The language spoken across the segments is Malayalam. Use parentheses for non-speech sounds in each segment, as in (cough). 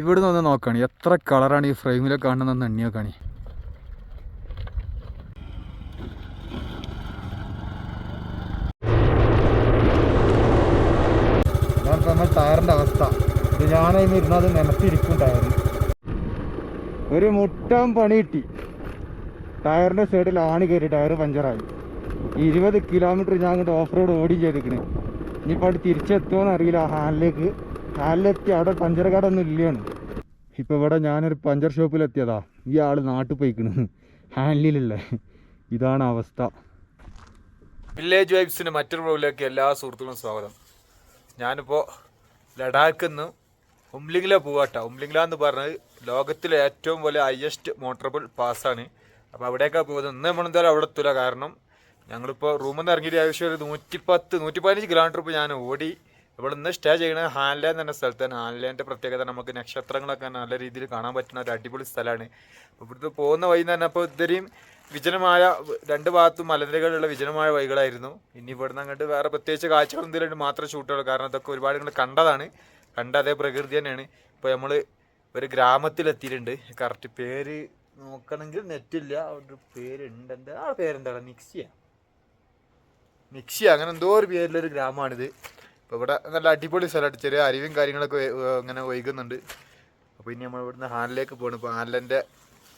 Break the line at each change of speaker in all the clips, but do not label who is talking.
ഇവിടുന്ന് ഒന്ന് നോക്കണി. എത്ര കളറാണ് ഈ ഫ്രെയിമിൽ കാണുന്നതെന്ന് എണ്ണി നോക്കണി
അതാണ് നമ്മൾ അവസ്ഥ. ഇത് ഞാനതിന് ഇരുന്നത് നിലത്തിരിക്കും ടയർ ഒരു മുട്ടം പണി കിട്ടി. ടയറിന്റെ സൈഡിൽ ആണി കയറി ടയർ പഞ്ചറായി. ഇരുപത് കിലോമീറ്റർ ഞാൻ അങ്ങോട്ട് ഓഫ് റോഡ് ഓടി ചെയ്തിരിക്കണേ. ഇനിയിപ്പോൾ അവിടെ തിരിച്ചെത്തുമോ അറിയില്ല ഹാലിലേക്ക് ഹാലിലെത്തി അവിടെ പഞ്ചർ കാർഡൊന്നും ഇല്ലയാണ് ഇപ്പോൾ ഇവിടെ ഞാനൊരു പഞ്ചർ ഷോപ്പിലെത്തിയതാ. ഈ ആൾ നാട്ടിൽ പോയിക്കണ്. ഹാൻഡിലല്ലേ ഇതാണ് അവസ്ഥ.
വില്ലേജ് വൈബ്സിന് മറ്റൊരു പ്രോഗ്രാമിലേക്ക് എല്ലാ സുഹൃത്തുക്കളും സ്വാഗതം. ഞാനിപ്പോൾ ലഡാക്കിൽ നിന്ന് ഉംലിംഗ്ല പോവാട്ടോ. ഉംലിംഗ്ല പറഞ്ഞത് ലോകത്തിലെ ഏറ്റവും വലിയ ഹയസ്റ്റ് മോട്ടറബിൾ പാസ്സാണ് അപ്പോൾ അവിടേക്കാണ് പോകുന്നത്. ഇന്ന് നമ്മളെന്തായാലും അവിടെ എത്തില്ല കാരണം ഞങ്ങളിപ്പോൾ റൂമിൽ നിന്ന് ഇറങ്ങിയിട്ട് ഏകദേശം ഒരു നൂറ്റിപ്പത്ത് നൂറ്റി പതിനഞ്ച് കിലോമീറ്റർ ഇപ്പോൾ ഞാൻ ഓടി ഇവിടെ നിന്ന് സ്റ്റേ ചെയ്യണത് ഹാൻലാൻഡ് എന്ന സ്ഥലത്താണ് ഹാൻലാൻഡിന്റെ പ്രത്യേകത നമുക്ക് നക്ഷത്രങ്ങളൊക്കെ നല്ല രീതിയിൽ കാണാൻ പറ്റുന്ന ഒരു അടിപൊളി സ്ഥലമാണ്. ഇവിടുന്ന് പോകുന്ന വഴി തന്നെ പറഞ്ഞപ്പോൾ ഇത്രയും വിജനമായ രണ്ട് ഭാഗത്തും മലനിരകളുള്ള വിജനമായ വഴികളായിരുന്നു. ഇനി ഇവിടുന്ന് അങ്ങോട്ട് വേറെ പ്രത്യേകിച്ച് കാഴ്ചകൾ എന്തെങ്കിലും മാത്രം ഷൂട്ടുള്ളൂ കാരണം അതൊക്കെ ഒരുപാട് നിങ്ങൾ കണ്ടതാണ്. കണ്ട അതേ പ്രകൃതി തന്നെയാണ്. ഇപ്പോൾ നമ്മൾ ഒരു ഗ്രാമത്തിലെത്തിയിട്ടുണ്ട്. കറക്റ്റ് പേര് നോക്കണമെങ്കിൽ നെറ്റില്ല ഒരു പേരുണ്ട്. എന്താ? ആ പേരെന്താണ്? നിക്സിയ നിക്സിയ അങ്ങനെ എന്തോ ഒരു പേരിലൊരു ഗ്രാമമാണിത്. ഇപ്പോൾ ഇവിടെ നല്ല അടിപൊളി സ്ഥലമായിട്ട് ചെറിയ അരിവും കാര്യങ്ങളൊക്കെ ഇങ്ങനെ വൈകുന്നുണ്ട് അപ്പോൾ ഇനി നമ്മൾ ഇവിടുന്ന് ഹാനിലേക്ക് പോകണം ഇപ്പോൾ ഹാനിലെ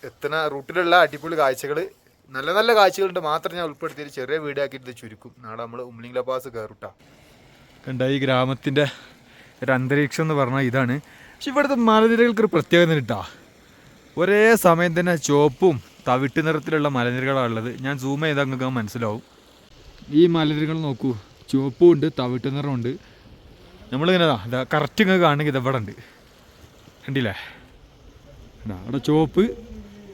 എത്തുന്ന റൂട്ടിലുള്ള അടിപൊളി കാഴ്ചകൾ നല്ല നല്ല കാഴ്ചകളുണ്ട്. മാത്രം ഞാൻ ഉൾപ്പെടുത്തിയിട്ട് ചെറിയ ഇത് ചുരുക്കും. നാളെ നമ്മൾ ഉംലിംഗ്ല പാസ് കയറുട്ടാ കണ്ട ഈ ഗ്രാമത്തിന്റെ ഒരു അന്തരീക്ഷം എന്ന് പറഞ്ഞാൽ ഇതാണ്. പക്ഷെ ഇവിടുത്തെ മലനിരകൾക്ക് ഒരു പ്രത്യേകത കിട്ടാ. ഒരേ സമയം തന്നെ ചുവപ്പും തവിട്ട് നിറത്തിലുള്ള മലനിരകളാണ് ഉള്ളത്. ഞാൻ സൂം ചെയ്താൽ നിങ്ങൾക്ക് മനസ്സിലാവും. ഈ മലനിരകൾ നോക്കൂ. ചുവപ്പും ഉണ്ട് തവിട്ട് നിറമുണ്ട്. നമ്മളിങ്ങനെ കറക്റ്റ് ഇങ്ങനെ കാണണമെങ്കിൽ ഇത് ഇവിടെ ഉണ്ട് കണ്ടില്ലേ? കണ്ടാ അവിടെ ചുവപ്പ്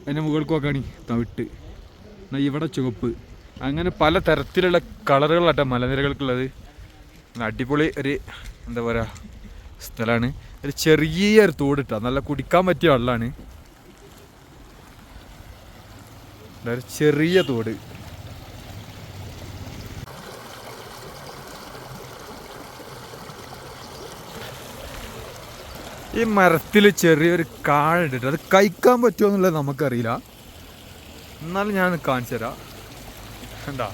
അതിന്റെ മുകൾക്ക് നോക്കുകയാണി തവിട്ട്. എന്നാൽ ഇവിടെ ചുവപ്പ്. അങ്ങനെ പല തരത്തിലുള്ള കളറുകളാട്ടോ മലനിരകൾക്കുള്ളത്. അടിപൊളി ഒരു എന്താ പറയുക സ്ഥലമാണ് ഒരു ചെറിയൊരു തോടിട്ടാ നല്ല കുടിക്കാൻ പറ്റിയ വെള്ളമാണ് ഒരു ചെറിയ തോട്. ഈ മരത്തിൽ ചെറിയൊരു കാഴുണ്ട് അത് കഴിക്കാൻ പറ്റുമോ എന്നുള്ളത് നമുക്കറിയില്ല. എന്നാലും ഞാൻ കാണിച്ചു തരാം. എന്താ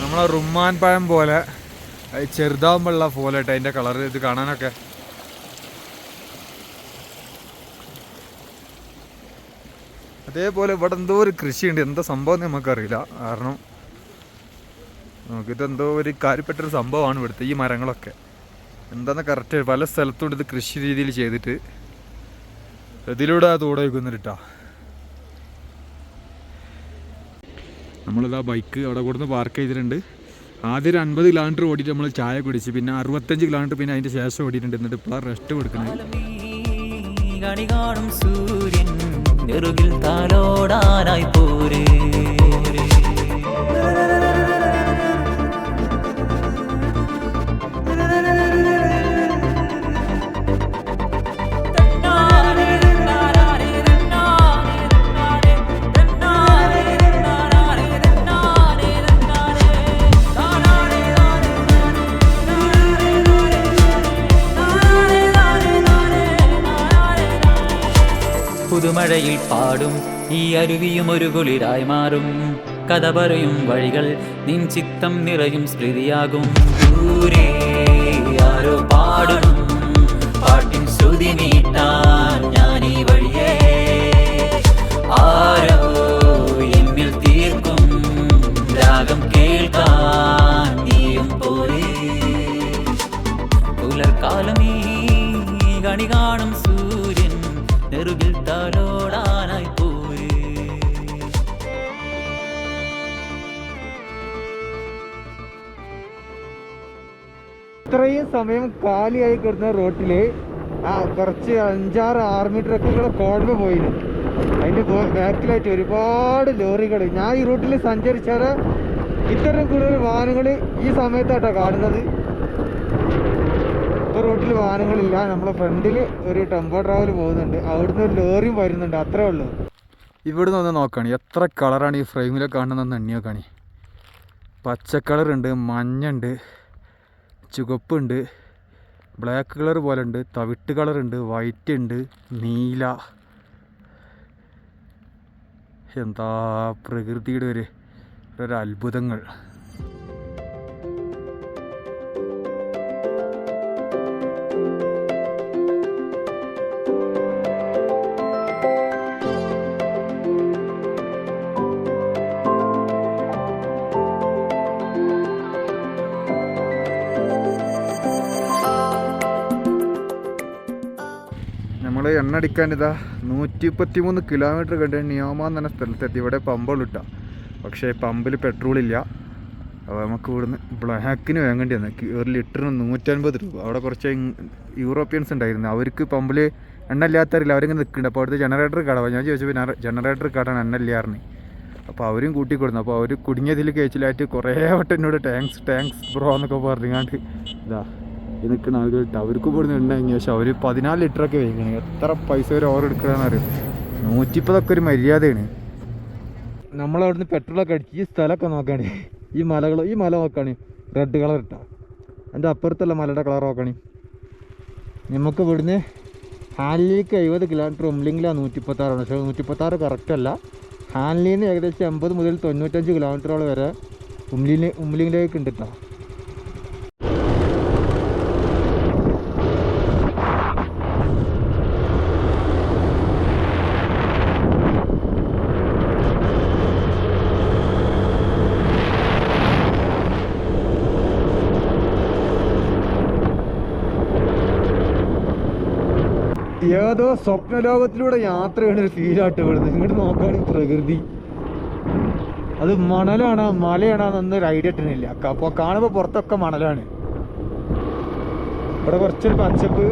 നമ്മളെ റുമ്മാൻ പഴം പോലെ ചെറുതാകുമ്പോഴുള്ള പോലെ കേട്ടോ അതിന്റെ കളർ ഇത് കാണാനൊക്കെ. അതേപോലെ ഇവിടെ എന്തോ ഒരു കൃഷിയുണ്ട്. എന്താ സംഭവം നമുക്കറിയില്ല. കാരണം നമുക്കിതെന്തോ ഒരു കാര്യപ്പെട്ടൊരു സംഭവമാണ് ഇവിടുത്തെ ഈ മരങ്ങളൊക്കെ. എന്താന്ന് കറക്റ്റ് പല സ്ഥലത്തും ഇത് കൃഷി രീതിയിൽ ചെയ്തിട്ട് ഇതിലൂടെ ആ തോട് വയ്ക്കുന്നിട്ടാ നമ്മളിതാ ബൈക്ക് അവിടെ കൊടുന്ന് പാർക്ക് ചെയ്തിട്ടുണ്ട്. ആദ്യം ഒരു അൻപത് കിലോമീറ്റർ ഓടിയിട്ട് നമ്മൾ ചായ കുടിച്ച് പിന്നെ അറുപത്തഞ്ച് കിലോമീറ്റർ പിന്നെ അതിന്റെ ശേഷം ഓടിയിട്ടുണ്ട്. എന്നിട്ട് ഇപ്പോൾ റെസ്റ്റ് കൊടുക്കണം
കണി സൂര്യൻ താലോടാനായി പോരേ. പുതുമഴയിൽ പാടും ഈ അരുവിയും ഒരു കുളിരായി മാറും കഥ പറയും വഴികൾ നിൻ ചിത്തം നിറയും സ്മൃതിയാകും ദൂരെ ആരോ പാടും പാട്ടിൻ ശ്രുതി നീട്ടാൻ ഞാൻ ഈ വഴിയേ ആരോ
സമയം കാലിയായി കിടന്ന റോട്ടിൽ ആ കുറച്ച് അഞ്ചാറ് ആറ് മീറ്റർ ഒക്കെ ഇവിടെ കോടമ പോയിരുന്നു അതിന്റെ ബാക്കിലായിട്ട് ഒരുപാട് ലോറികൾ ഞാൻ ഈ റൂട്ടിൽ സഞ്ചരിച്ചാൽ ഇത്തരം കൂടുതൽ വാഹനങ്ങൾ ഈ സമയത്താട്ടോ കാണുന്നത്. ഇപ്പൊ റൂട്ടിൽ വാഹനങ്ങളില്ല. നമ്മളെ ഫ്രണ്ടിൽ ഒരു ടെമ്പോ ട്രാവൽ പോകുന്നുണ്ട്. അവിടുന്ന് ഒരു ലോറിയും വരുന്നുണ്ട്. അത്രേ ഉള്ളൂ.
ഇവിടുന്ന് ഒന്ന് നോക്കണി. എത്ര കളറാണ് ഈ ഫ്രെയിമിലൊക്കെ കാണുന്നതെന്ന് എണ്ണി നോക്കണി പച്ച കളറുണ്ട് മഞ്ഞുണ്ട് ചുവപ്പുണ്ട്
ബ്ലാക്ക് കളർ പോലെ ഉണ്ട് തവിട്ട് കളർ ഉണ്ട് വൈറ്റ് ഉണ്ട് നീല. എന്താ പ്രകൃതിയുടെ ഒരു ഒരു അത്ഭുതങ്ങൾ നമ്മൾ എണ്ണ അടിക്കാൻ ഇതാ നൂറ്റി മുപ്പത്തി മൂന്ന് കിലോമീറ്റർ കണ്ട് നിയോമ എന്ന സ്ഥലത്തെത്തി. ഇവിടെ പമ്പുള്ളിട്ട. പക്ഷേ പമ്പിൽ പെട്രോൾ ഇല്ല അപ്പോൾ നമുക്ക് ഇവിടുന്ന് ബ്ലാക്കിന് വാങ്ങേണ്ടി വന്നു. ഒരു ലിറ്ററിന് നൂറ്റൻപത് രൂപ. അവിടെ കുറച്ച് യൂറോപ്യൻസ് ഉണ്ടായിരുന്നു. അവർക്ക് പമ്പിൽ എണ്ണ ഇല്ലാത്തവരില്ല അവരിങ്ങനെ നിൽക്കുന്നുണ്ട്. അപ്പോൾ അവിടുത്തെ ജനറേറ്റർ കട. ഞാൻ ചോദിച്ചു പിന്നെ ജനറേറ്റർ കടാണ് എണ്ണ ഇല്ലാറിന് അപ്പോൾ അവരും കൂട്ടി കൊടുന്നു അപ്പോൾ അവർ കുടുങ്ങിയതിൽ കഴിച്ചിലായിട്ട് കുറേ വട്ടം എന്നോട് ടാങ്ക്സ് ടാങ്ക്സ് ബ്രോ എന്നൊക്കെ പറഞ്ഞാണ്ട് ഇതാ. നിൽക്കുന്ന ആളുകൾ അവർക്ക് ഇവിടുന്ന് ഉണ്ടെങ്കിൽ പക്ഷെ അവർ പതിനാല് ലിറ്ററൊക്കെ വയ്ക്കണം. എത്ര പൈസ ഒരു ഓവർ എടുക്കണമെന്ന് അറിയാം? നൂറ്റിപ്പതൊക്കെ ഒരു മര്യാദയാണ്. നമ്മളവിടുന്ന് പെട്രോളൊക്കെ അടിച്ച് ഈ സ്ഥലമൊക്കെ നോക്കാണ്. ഈ മലകൾ ഈ മല നോക്കാണ്. റെഡ് കളർ ഇട്ട. എന്റെ അപ്പുറത്തുള്ള മലയുടെ കളർ നോക്കണി. നമുക്ക് ഇവിടുന്ന് ഹാൻലിക്ക് എഴുപത് കിലോമീറ്റർ ഉംലിങ്ങിലാണ് നൂറ്റിപ്പത്താറാണ് പക്ഷേ നൂറ്റിപ്പത്താറ് കറക്റ്റ് അല്ല. ഹാൻലിന്ന് ഏകദേശം എൺപത് മുതൽ തൊണ്ണൂറ്റഞ്ച് കിലോമീറ്ററോളം വരെ ഉംലിന് ഉംലിങ്ങിലേക്ക് ഉണ്ട് കേട്ടോ ഏതോ സ്വപ്നലോകത്തിലൂടെ യാത്ര ചെയ്യുന്ന ഒരു ഫീലായിട്ട് ഇവിടുന്ന് ഇങ്ങോട്ട് നോക്കുകയാണ് പ്രകൃതി. അത് മണലാണോ മലയാണോ എന്നൊരു ഐഡിയ ഇട്ടുന്നില്ല അപ്പോൾ കാണുമ്പോൾ പുറത്തൊക്കെ മണലാണ്. ഇവിടെ കുറച്ചൊരു പച്ചപ്പ്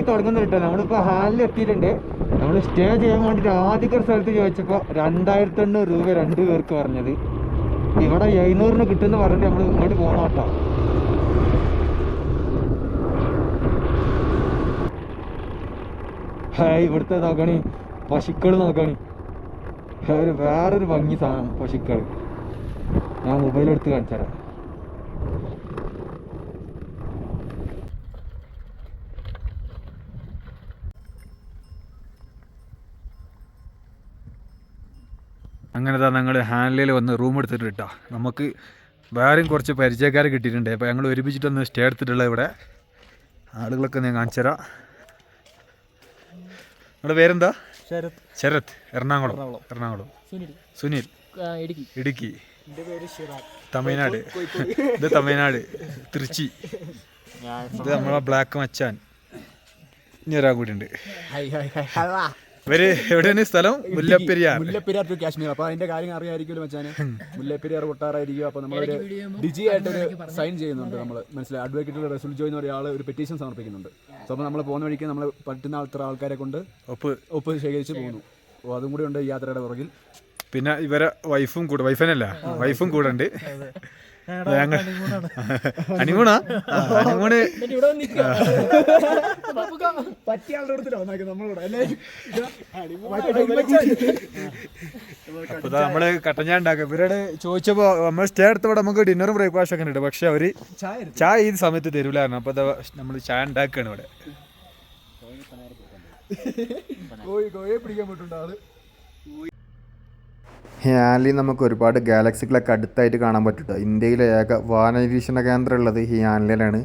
തുടങ്ങുന്ന തുടങ്ങുന്നുണ്ട് നമ്മളിപ്പോൾ ഹാലിൽ എത്തിയിട്ടുണ്ട്. നമ്മൾ സ്റ്റേ ചെയ്യാൻ വേണ്ടിയിട്ട് ആദ്യത്തെ സ്ഥലത്ത് ചോദിച്ചപ്പോൾ രണ്ടായിരത്തി എണ്ണൂറ് രൂപ രണ്ട് പേർക്ക് പറഞ്ഞത്. ഇവിടെ എഴുന്നൂറിന് കിട്ടുമെന്ന് പറഞ്ഞിട്ട് നമ്മൾ ഇങ്ങോട്ട് പോകണം കേട്ടോ. ഹായ് ഇവിടുത്തെ നോക്കണി. പശുക്കൾ നോക്കണി. വേറൊരു ഭംഗി സാധനം പശുക്കൾ ഞാൻ മൊബൈലെടുത്ത് കാണിച്ചു തരാം
അങ്ങനെ തന്നെ ഞങ്ങൾ ഹാൻഡിലിൽ വന്ന് റൂം എടുത്തിട്ട് കിട്ടാം നമുക്ക് വേറെയും കുറച്ച് പരിചയക്കാരെ കിട്ടിയിട്ടുണ്ട്. അപ്പോൾ ഞങ്ങൾ ഒരുമിച്ചിട്ടൊന്ന് സ്റ്റേ എടുത്തിട്ടുള്ള ഇവിടെ ആളുകളൊക്കെ ഞാൻ കാണിച്ചു തരാം. നിങ്ങളുടെ പേരെന്താ?
ശരത്.
ശരത്. എറണാകുളം.
എറണാകുളം. സുനിൽ. ഇടുക്കി.
തമിഴ്നാട്. ഇത് തമിഴ്നാട്. തിരുച്ചി. ഇത് നമ്മളെ ബ്ലാക്ക് മച്ചാൻ. ഇനി ഒരാൾ കൂടി ഉണ്ട് ഇവർ എവിടെയാണ് സ്ഥലം? മുല്ലപ്പെരിയാർ.
മുല്ലപ്പെരിയാർ ടു കാശ്മീർ. അപ്പൊ അതിന്റെ കാര്യം അറിയാമായിരിക്കുമല്ലോ മച്ചാന്. മുല്ലപ്പെരിയാർ കൊട്ടാറായിരിക്കും അപ്പൊ നമ്മളൊരു ഡിജി ആയിട്ടൊരു സൈൻ ചെയ്യുന്നുണ്ട് നമ്മൾ മനസ്സിലായി? അഡ്വക്കേറ്റ് റസൂൽ ജോയ് എന്ന് പറയുന്ന ആൾ ഒരു പെറ്റീഷൻ സമർപ്പിക്കുന്നുണ്ട്. സോ അപ്പോൾ നമ്മൾ പോകുന്ന വഴിക്ക് നമ്മൾ പറ്റുന്ന അത്ര ആൾക്കാരെ കൊണ്ട്
ഒപ്പ്.
ഒപ്പ് ശേഖരിച്ച് പോകുന്നു. അപ്പോൾ അതും കൂടി ഉണ്ട് ഈ യാത്രയുടെ പുറകിൽ.
പിന്നെ ഇവരെ വൈഫും കൂടെ വൈഫനല്ല വൈഫും കൂടെ ഉണ്ട്. (laughs) ഹണിമൂണാ? ഹണിമൂണ്. (laughs)
പറ്റിയ ആളുടെ അടുത്തില്ല വന്നേക്കുന്നത് നമ്മളോട്.
അപ്പൊ നമ്മൾ കട്ടഞ്ഞാ ഉണ്ടാക്കുക. ഇവരോട് ചോദിച്ചപ്പോ നമ്മൾ സ്റ്റേ എടുത്തവിടെ നമുക്ക് ഡിന്നറും ബ്രേക്ക്ഫാസ്റ്റ് ഒക്കെ ഉണ്ട്. പക്ഷെ അവർ
ചായ
ചായ ഈ സമയത്ത് തരൂലായിരുന്നു അപ്പൊ നമ്മൾ ചായ ഉണ്ടാക്കുകയാണ് ഇവിടെ.
കോഴി കോഴിയെ പിടിക്കാൻ പറ്റുണ്ട് ആൾ.
ഹിയാനിൽ നമുക്ക് ഒരുപാട് ഗാലക്സികളൊക്കെ അടുത്തായിട്ട് കാണാൻ പറ്റും. ഇന്ത്യയിലെ ഏക വാനനിരീക്ഷണ കേന്ദ്രം ഉള്ളത് ഹിയാനിലാണ്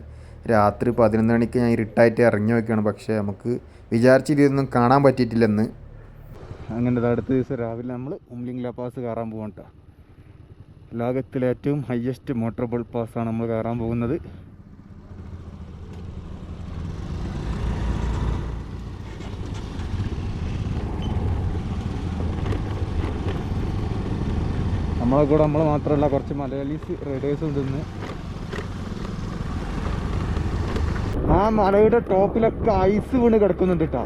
രാത്രി പതിനൊന്ന് മണിക്ക് ഞാൻ ഇരുട്ടായിട്ട് ഇറങ്ങി നോക്കിയാണ് പക്ഷേ നമുക്ക് വിചാരിച്ച രീതിയൊന്നും കാണാൻ പറ്റിയിട്ടില്ലെന്ന്. അങ്ങനെ അടുത്ത ദിവസം രാവിലെ നമ്മൾ ഉംലിംഗ്ല പാസ് കയറാൻ പോകണ്ട ലോകത്തിലെ ഏറ്റവും ഹയസ്റ്റ് മോട്ടോർ ബോൾ പാസ്സാണ് നമ്മൾ കയറാൻ പോകുന്നത്. നമ്മളെ കൂടെ നമ്മൾ മാത്രമല്ല കുറച്ച് മലയാളീസ് റൈഡേഴ്സ് ഉണ്ടെന്ന് ആ മലയുടെ ടോപ്പിലൊക്കെ ഐസ് വീണ് കിടക്കുന്നുണ്ട് കേട്ടോ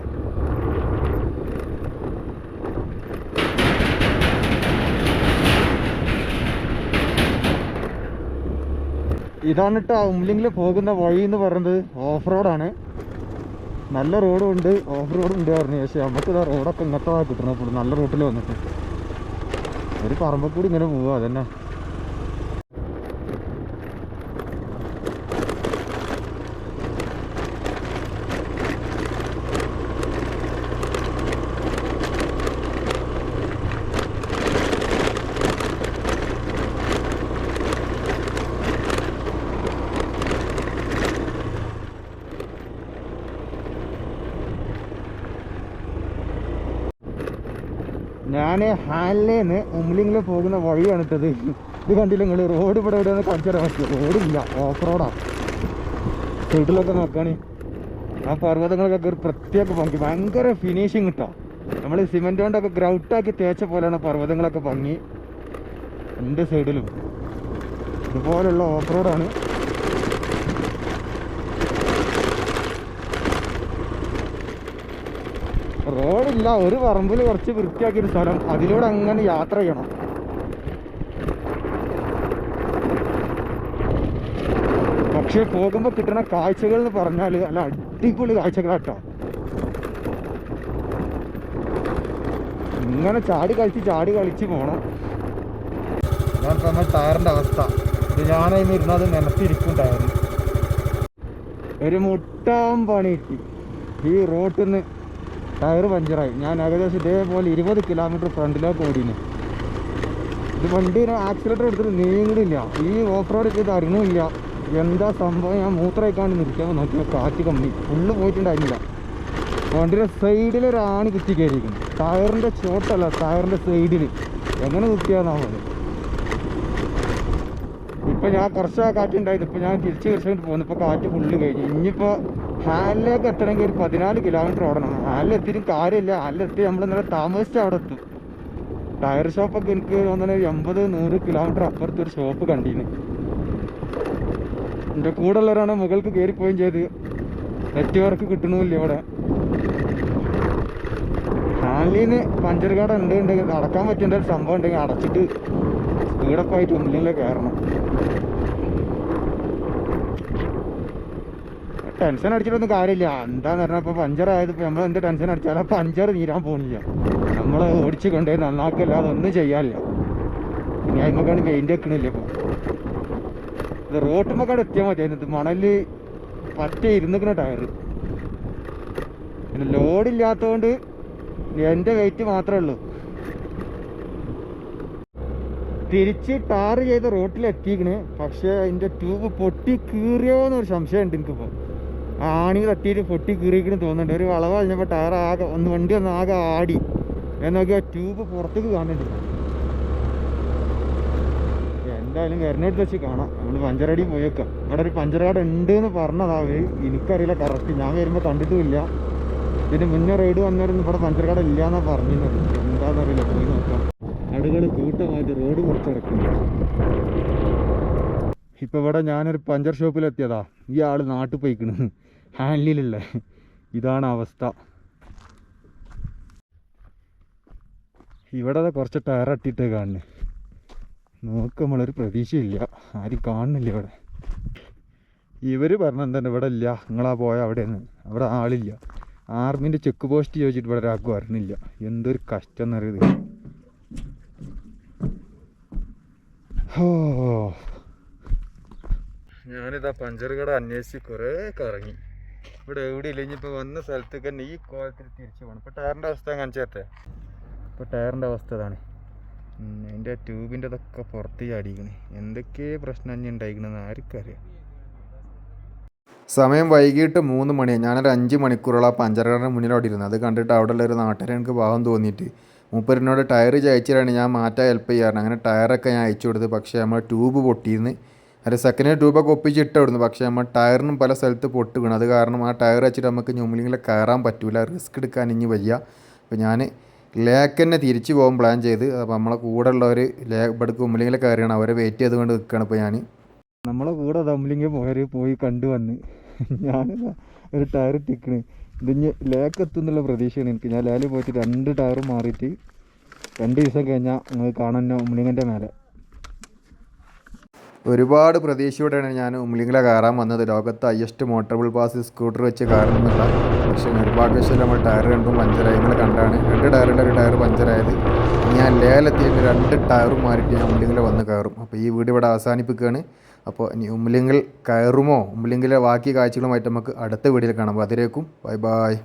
ഇതാണ് കേട്ടോ ഉംലിംഗിൽ പോകുന്ന വഴി എന്ന് പറയുന്നത് ഓഫ് റോഡാണ് നല്ല റോഡും ഉണ്ട് ഓഫ് റോഡും ഉണ്ട് പറഞ്ഞു. പക്ഷേ നമുക്ക് റോഡൊക്കെ ഇങ്ങനത്തെ കിട്ടണം നല്ല റൂട്ടിൽ വന്നിട്ട്. ഒരു പറമ്പ കൂടി ഇങ്ങനെ പോവുക അതന്നെ. ഞാൻ ഹാലിലേന്ന് ഉംലിങ്ങിൽ പോകുന്ന വഴിയാണ് ഇട്ടത്. ഇത് കണ്ടില്ല നിങ്ങൾ റോഡ് ഇവിടെ ഇവിടെ ഒന്ന് കാണിച്ചു തരാൻ പറ്റും റോഡില്ല ഓഫ് റോഡാണ് വീട്ടിലൊക്കെ നോക്കുകയാണെ ആ പർവതങ്ങൾക്കൊക്കെ ഒരു പ്രത്യേക ഭംഗി. ഭയങ്കര ഫിനിഷിങ് കിട്ടാം നമ്മൾ സിമെന്റ് കൊണ്ടൊക്കെ ഗ്രൗട്ടാക്കി തേച്ച പോലെയാണ് പർവതങ്ങളൊക്കെ ഭംഗി. രണ്ട് സൈഡിലും ഇതുപോലുള്ള ഓഫ് റോഡാണ് റോഡില്ല ഒരു പറമ്പിൽ കുറച്ച് വൃത്തിയാക്കിയൊരു സ്ഥലം. അതിലൂടെ അങ്ങനെ യാത്ര ചെയ്യണം. പക്ഷെ പോകുമ്പോൾ കിട്ടുന്ന കാഴ്ചകൾ എന്ന് പറഞ്ഞാൽ നല്ല അടിപൊളി കാഴ്ചകളാട്ടോ. ഇങ്ങനെ ചാടി കളിച്ച് ചാടി കളിച്ച് പോണം. ഞാൻ നമ്മൾ ടയറിന്റെ അവസ്ഥ. ഇത് ഞാനതിന് ഇരുന്നത് ടയറിന് ഒരു മുട്ടാൻ പണി കിട്ടി. ഈ റോട്ടിൽ നിന്ന് ടയർ പഞ്ചറായി. ഞാൻ ഏകദേശം ഇതേപോലെ ഇരുപത് കിലോമീറ്റർ ഫ്രണ്ടിലേക്ക് ഓടിന് ഇത് വണ്ടി ആക്സിലേറ്റർ എടുത്തിട്ട് നീങ്ങണില്ല. ഈ ഓഫ് റോഡ് ഇത് അറിയണമില്ല എന്താ സംഭവം? ഞാൻ മൂത്രയിക്കാണ്ട് നിൽക്കാൻ നോക്കിയ കാറ്റ് കമ്മി. ഫുള്ള് പോയിട്ടുണ്ടായിരുന്നില്ല. വണ്ടിയുടെ സൈഡിൽ ഒരു ആണി കുത്തി കയറിയിരിക്കുന്നു ടയറിന്റെ ചോട്ടല്ല ടയറിന്റെ സൈഡിൽ എങ്ങനെ കുത്തിയാന്നാവുന്നത് ഇപ്പം ഞാൻ കുറച്ച് കാറ്റുണ്ടായിരുന്നു ഇപ്പം ഞാൻ തിരിച്ച് കുറച്ചുകൊണ്ട് പോകുന്നു ഇപ്പൊ കാറ്റ് ഫുള്ള് കഴിഞ്ഞു. ഇനിയിപ്പോ ഹാലിലേക്ക് എത്തണമെങ്കിൽ ഒരു പതിനാല് കിലോമീറ്റർ ഓടണം. ഹാലിൽ എത്തിയിട്ടും കാര്യമില്ല. ഹാലിലെത്തി നമ്മൾ ഇന്നലെ താമസിച്ച് അവിടെ എത്തും. ടയർ ഷോപ്പൊക്കെ എനിക്ക് തോന്നുന്നത് എൺപത് നൂറ് കിലോമീറ്റർ അപ്പുറത്ത് ഒരു ഷോപ്പ് കണ്ടീന്. എന്റെ കൂടെ ഉള്ളവരാണ് മുകൾക്ക് കയറിപ്പോയും ചെയ്ത്. നെറ്റ്വർക്ക് കിട്ടണമില്ല ഇവിടെ. ഹാലിന്ന് പഞ്ചർ കട ഉണ്ട് ഉണ്ടെങ്കിൽ നടക്കാൻ പറ്റുന്ന ഒരു സംഭവം ഉണ്ടെങ്കിൽ അടച്ചിട്ട് സ്പീഡൊക്കെ ആയിട്ട് ഉള്ളിലെ കയറണം. ടെൻഷൻ അടിച്ചിട്ടൊന്നും കാര്യമില്ല. എന്താന്ന് പറഞ്ഞാൽ ഇപ്പോൾ പഞ്ചർ ആയത് ഇപ്പോൾ നമ്മൾ എന്ത് ടെൻഷൻ അടിച്ചാലും ആ പഞ്ചർ തീരാൻ പോകുന്നില്ല നമ്മൾ ഓടിച്ച് കൊണ്ടുപോയി നന്നാക്കില്ല അതൊന്നും ചെയ്യാനില്ല. ഇനി അതിമക്കാണ് പെയിന്റ് വെക്കണില്ല ഇപ്പോൾ ഇത് റോട്ടുമ്മക്കാട് എത്തിയാൽ മതിയായിരുന്നു ഇത് മണൽ പറ്റ ഇരുന്നിക്കണ ടയർ പിന്നെ ലോഡില്ലാത്തതുകൊണ്ട് എന്റെ വെയിറ്റ് മാത്രമേ ഉള്ളൂ. തിരിച്ച് ടാർ ചെയ്ത് റോട്ടിൽ എത്തിക്കണേ. പക്ഷെ അതിന്റെ ട്യൂബ് പൊട്ടി കീറിയോ എന്നൊരു സംശയമുണ്ട് എനിക്കിപ്പോൾ ആണി എത്തിയിട്ട് പൊട്ടി കീറിയിരിക്കണെന്ന് തോന്നുന്നുണ്ട്. ഒരു വളവ് കഴിഞ്ഞപ്പോൾ ടയർ ആകെ ഒന്ന് വണ്ടി ഒന്ന് ആകെ ആടി. ഞാൻ നോക്കിയാൽ ട്യൂബ് പുറത്തേക്ക് കാണുന്നുണ്ട്. എന്തായാലും വരുന്നിടത്ത് വെച്ച് കാണാം. നമ്മൾ പഞ്ചറടി പോയേക്കാം. ഇവിടെ ഒരു പഞ്ചർ കട ഉണ്ട് എന്ന് പറഞ്ഞതാ അവർ. എനിക്കറിയില്ല കറക്റ്റ് ഞാൻ വരുമ്പോൾ കണ്ടിട്ടുമില്ല. ഇതിന് മുന്നേ റൈഡ് വന്നവരൊന്നും ഇവിടെ പഞ്ചർ കട ഇല്ല എന്നാ പറഞ്ഞിരുന്നത്. എന്താണെന്നറിയില്ല പോയി നോക്കാം. ആളുകൾ കൂട്ടമായിട്ട് റോഡ് മുറിച്ചടക്കുന്നു ഇപ്പൊ ഇവിടെ ഞാനൊരു പഞ്ചർ ഷോപ്പിലെത്തിയതാ ഈ ആൾ നാട്ടിൽ പോയിക്കണ്. ഹാൻഡിലുള്ള ഇതാണ് അവസ്ഥ. ഇവിടെ കുറച്ച് ടയർ അട്ടിട്ട് കാണുന്നു. നോക്ക് നമ്മളൊരു പ്രതീക്ഷയില്ല. ആരും കാണുന്നില്ല ഇവിടെ. ഇവർ പറഞ്ഞ എന്താ ഇവിടെ ഇല്ല. നിങ്ങളാ പോയ അവിടെ നിന്ന് അവിടെ ആളില്ല. ആർമിന്റെ ചെക്ക് പോസ്റ്റ് ചോദിച്ചിട്ട് ഇവിടെ ഒരാൾക്ക് വരണില്ല. എന്തൊരു കഷ്ടം എന്നറിയത് ഞാനിതാ പഞ്ചർ കട അന്വേഷിച്ച് കുറേ കറങ്ങി. ഇവിടെ എവിടെ ഇല്ല ഇനിയിപ്പോൾ വന്ന സ്ഥലത്തേക്ക് തന്നെ ഈ കോലത്തിൽ തിരിച്ചു പോകണം ഇപ്പോൾ ടയറിന്റെ അവസ്ഥ കാണിച്ചു തരട്ടെ ഇപ്പോൾ ടയറിന്റെ അവസ്ഥ ഇതാണ്. അതിന്റെ ട്യൂബിന്റെ ഇതൊക്കെ പുറത്ത് ചാടിക്കണേ എന്തൊക്കെ പ്രശ്നം ഇനി ഉണ്ടായിക്കണെന്ന് ആർക്കറിയാം.
സമയം വൈകിട്ട് മൂന്ന് മണിയാണ് ഞാനൊരു അഞ്ച് മണിക്കൂറോളം ആ പഞ്ചറയുടെ മുന്നിൽ അവിടെ ഇരുന്നു അത് കണ്ടിട്ട് അവിടെയുള്ള ഒരു നാട്ടുകാരെ എനിക്ക് ഭാവം തോന്നിയിട്ട് മൂപ്പരനോട് ടയർ ചയച്ചിട്ടാണ് ഞാൻ മാറ്റാൻ ഹെൽപ്പ് ചെയ്യാറുണ്ട് അങ്ങനെ ടയറൊക്കെ ഞാൻ അയച്ചു കൊടുത്ത് പക്ഷേ നമ്മൾ ട്യൂബ് പൊട്ടിയിരുന്നു. ഒരു സെക്കൻഡ് ട്യൂബൊക്കെ ഒപ്പിച്ച് ഇട്ടായിരുന്നു പക്ഷേ നമ്മൾ ടയറിനും പല സ്ഥലത്ത് പൊട്ട് വീണു അത് കാരണം ആ ടയർ വെച്ചിട്ട് നമുക്ക് ഞുമ്മിലിങ്ങനെ കയറാൻ പറ്റില്ല റിസ്ക് എടുക്കാൻ ഇനി വയ്യ. അപ്പോൾ ഞാൻ ലേക്ക് തന്നെ തിരിച്ചു പോകാൻ പ്ലാൻ ചെയ്ത്. അപ്പോൾ നമ്മളെ കൂടെ ഉള്ളവർ ലേ ഇവിടേക്ക് മുമ്പിലിങ്ങനെ കയറിയാണ് അവരെ വെയിറ്റ് ചെയ്തുകൊണ്ട് നിൽക്കുകയാണ് ഇപ്പോൾ ഞാൻ
നമ്മളെ കൂടെ തമ്മിലിങ്ങനെ പോയവർ പോയി കണ്ടു വന്ന്. ഞാൻ ഒരു ടയർ ടിക്കണ് ഇതിഞ്ഞ് ലേക്ക് എത്തുന്നുള്ള പ്രതീക്ഷയാണ് എനിക്ക്. ഞാൻ ലേലിൽ പോയിട്ട് രണ്ട് ടയർ മാറിയിട്ട് രണ്ട് ദിവസം കഴിഞ്ഞാൽ കാണാൻ ഉമ്മലിങ്ങന്റെ മേലെ.
ഒരുപാട് പ്രതീക്ഷയോടെയാണ് ഞാൻ ഉമ്ലിങ്ങില കയറാൻ വന്നത്. ലോകത്ത് ഹയസ്റ്റ് മോട്ടോർബിൾ പാസ് സ്കൂട്ടർ വെച്ച് കയറുന്നില്ല പക്ഷേ നിർഭാഗ്യവശാൽ നമ്മൾ ടയർ രണ്ടും പഞ്ചറായി നിങ്ങൾ കണ്ടാണ് രണ്ട് ടയറിന്റെ ഒരു ടയർ പഞ്ചറായത് ഞാൻ ലേലത്തിൽ രണ്ട് ടയറും മാറിയിട്ട് ഞാൻ ഉമ്ലിങ്ങില വന്ന് കയറും. അപ്പോൾ ഈ വീട് ഇവിടെ അവസാനിപ്പിക്കുകയാണ്. അപ്പോൾ ഇനി ഉമ്മിലിങ്ങൾ കയറുമോ? ഉമ്മിലിങ്ങിലെ ബാക്കി കാഴ്ചകളുമായിട്ട് നമുക്ക് അടുത്ത വീഡിയോയിൽ കാണാം. അതിലേക്കും ബൈ ബായ്